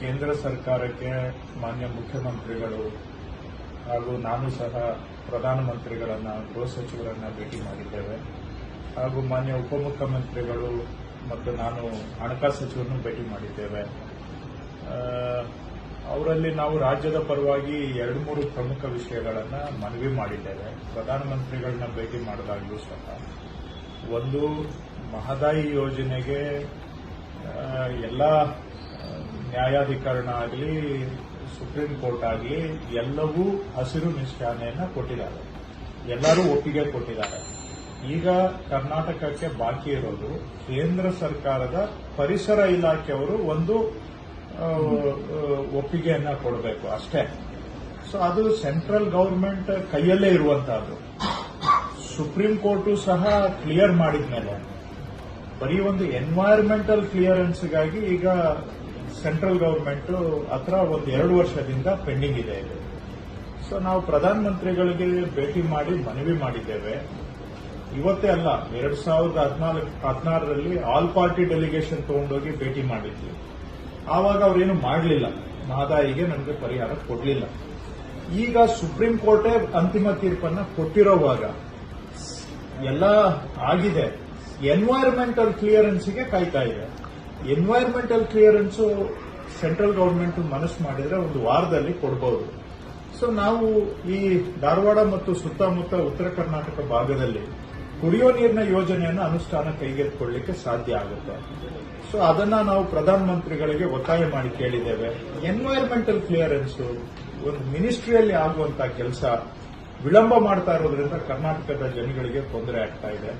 ಕೇಂದ್ರ ಸರ್ಕಾರಕ್ಕೆ ಮಾನ್ಯ ಮುಖ್ಯಮಂತ್ರಿಗಳು ಹಾಗೂ ನಾನು ಸಹ ಪ್ರಧಾನಮಂತ್ರಿಗಳನ್ನ, ಗೃಹ ಸಚಿವರನ್ನ ಭೇಟಿ ಮಾಡಿದ್ದೇವೆ. ಹಾಗೂ ಮಾನ್ಯ ಉಪಮುಖ್ಯಮಂತ್ರಿಗಳು ಮತ್ತು ನಾನು ಹಣಕಾಸು ಸಚಿವರನ್ನು ಭೇಟಿ ಮಾಡಿದ್ದೇವೆ. ಅವರಲ್ಲಿ ನಾವು ರಾಜ್ಯದ ಪರವಾಗಿ ಎರಡು ಮೂರು ಪ್ರಮುಖ ವಿಷಯಗಳನ್ನ ಮನವಿ ಮಾಡಿದ್ದೇವೆ. ಪ್ರಧಾನಮಂತ್ರಿಗಳನ್ನ ಭೇಟಿ ಮಾಡಿದಾಗಲೂ ಸಹ ಒಂದು ಮಹದಾಯಿ ಯೋಜನೆಗೆ ಎಲ್ಲಾ ನ್ಯಾಯಾಧಿಕರಣ ಆಗಲಿ ಸುಪ್ರೀಂ ಕೋರ್ಟ್ ಆಗಲಿ ಎಲ್ಲವೂ ಹಸಿರು ನಿಷ್ಠಾನೆಯನ್ನ ಕೊಟ್ಟಿದ್ದಾರೆ. ಎಲ್ಲರೂ ಒಪ್ಪಿಗೆ ಕೊಟ್ಟಿದ್ದಾರೆ. ಈಗ ಕರ್ನಾಟಕಕ್ಕೆ ಬಾಕಿ ಇರೋದು ಕೇಂದ್ರ ಸರ್ಕಾರದ ಪರಿಸರ ಇಲಾಖೆಯವರು ಒಂದು ಒಪ್ಪಿಗೆಯನ್ನ ಕೊಡಬೇಕು ಅಷ್ಟೇ. ಸೊ ಅದು ಸೆಂಟ್ರಲ್ ಗೌರ್ಮೆಂಟ್ ಕೈಯಲ್ಲೇ ಇರುವಂತಹದ್ದು. ಸುಪ್ರೀಂ ಕೋರ್ಟು ಸಹ ಕ್ಲಿಯರ್ ಮಾಡಿದ್ಮೇಲೆ, ಬರೀ ಒಂದು ಎನ್ವೈರನ್ಮೆಂಟಲ್ ಕ್ಲಿಯರೆನ್ಸ್ಗಾಗಿ ಈಗ ಸೆಂಟ್ರಲ್ ಗವರ್ಮೆಂಟ್ ಹತ್ರ ಒಂದು ಎರಡು ವರ್ಷದಿಂದ ಪೆಂಡಿಂಗ್ ಇದೆ ಇದು. ಸೊ ನಾವು ಪ್ರಧಾನಮಂತ್ರಿಗಳಿಗೆ ಭೇಟಿ ಮಾಡಿ ಮನವಿ ಮಾಡಿದ್ದೇವೆ. ಇವತ್ತೇ ಅಲ್ಲ, ಎರಡು ಸಾವಿರದ ಹದಿನಾಲ್ಕು, ಹದಿನಾರರಲ್ಲಿ ಆಲ್ ಪಾರ್ಟಿ ಡೆಲಿಗೇಷನ್ ತಗೊಂಡೋಗಿ ಭೇಟಿ ಮಾಡಿದ್ವಿ. ಆವಾಗ ಅವರೇನು ಮಾಡಲಿಲ್ಲ. ಮಹದಾಯಿಗೆ ನನಗೆ ಪರಿಹಾರ ಕೊಡಲಿಲ್ಲ. ಈಗ ಸುಪ್ರೀಂ ಕೋರ್ಟೇ ಅಂತಿಮ ತೀರ್ಪನ್ನ ಕೊಟ್ಟಿರೋವಾಗ ಎಲ್ಲ ಆಗಿದೆ. ಎನ್ವೈರನ್ಮೆಂಟಲ್ ಕ್ಲಿಯರೆನ್ಸ್ಗೆ ಕಾಯ್ತಾ ಇದೆ. ಎನ್ವೈರನ್ಮೆಂಟಲ್ ಕ್ಲಿಯರೆನ್ಸು ಸೆಂಟ್ರಲ್ ಗವರ್ಮೆಂಟ್ ಮನಸ್ಸು ಮಾಡಿದ್ರೆ ಒಂದು ವಾರದಲ್ಲಿ ಕೊಡಬಹುದು ಸೊ ನಾವು ಈ ಧಾರವಾಡ ಮತ್ತು ಸುತ್ತಮುತ್ತ ಉತ್ತರ ಕರ್ನಾಟಕ ಭಾಗದಲ್ಲಿ ಕುಡಿಯೋ ನೀರಿನ ಯೋಜನೆಯನ್ನು ಅನುಷ್ಠಾನ ಕೈಗೆತ್ತಿಕೊಳ್ಳಲಿಕ್ಕೆ ಸಾಧ್ಯ ಆಗುತ್ತೆ. ಸೊ ಅದನ್ನ ನಾವು ಪ್ರಧಾನಮಂತ್ರಿಗಳಿಗೆ ಒತ್ತಾಯ ಮಾಡಿ ಕೇಳಿದ್ದೇವೆ. ಎನ್ವೈರ್ಮೆಂಟಲ್ ಕ್ಲಿಯರೆನ್ಸ್ ಒಂದು ಮಿನಿಸ್ಟ್ರಿಯಲ್ಲಿ ಆಗುವಂತಹ ಕೆಲಸ ವಿಳಂಬ ಮಾಡ್ತಾ ಇರೋದ್ರಿಂದ ಕರ್ನಾಟಕದ ಜನಗಳಿಗೆ ತೊಂದರೆ ಆಗ್ತಾ ಇದೆ.